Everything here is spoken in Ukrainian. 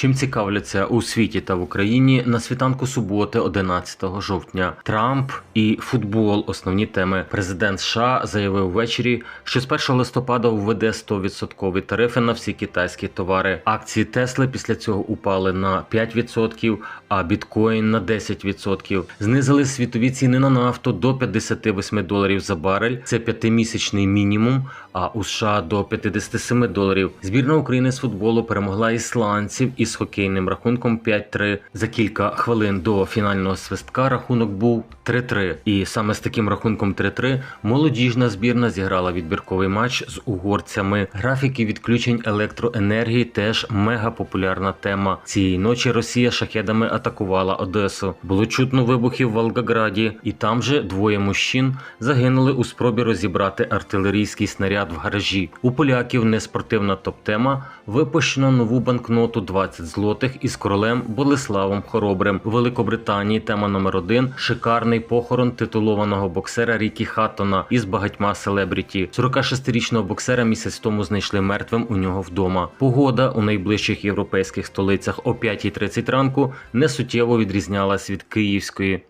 Чим цікавляться у світі та в Україні на світанку суботи, 11 жовтня. Трамп і футбол основні теми. Президент США заявив ввечері, що з 1 листопада введе 100% тарифи на всі китайські товари. Акції Тесли після цього упали на 5%, а біткоін на 10%. Знизили світові ціни на нафту до 58 доларів за барель. Це п'ятимісячний мінімум. А у США до 57 доларів. Збірна України з футболу перемогла ісландців із хокейним рахунком 5-3. За кілька хвилин до фінального свистка рахунок був 3-3. І саме з таким рахунком 3-3 молодіжна збірна зіграла відбірковий матч з угорцями. Графіки відключень електроенергії теж мега популярна тема. Цієї ночі Росія шахедами атакувала Одесу. Було чутно вибухи в Волгограді, і там же двоє мужчин загинули у спробі розібрати артилерійський снаряд в гаражі. У поляків неспортивна топ-тема випущено нову банкноту 20 злотих із королем Болеславом Хоробрим. У Великобританії тема номер один шикарний похорон титулованого боксера Рікі Хаттона із багатьма селебріті. 46-річного боксера місяць тому знайшли мертвим у нього вдома. Погода у найближчих європейських столицях о 5.30 ранку не суттєво відрізнялась від київської.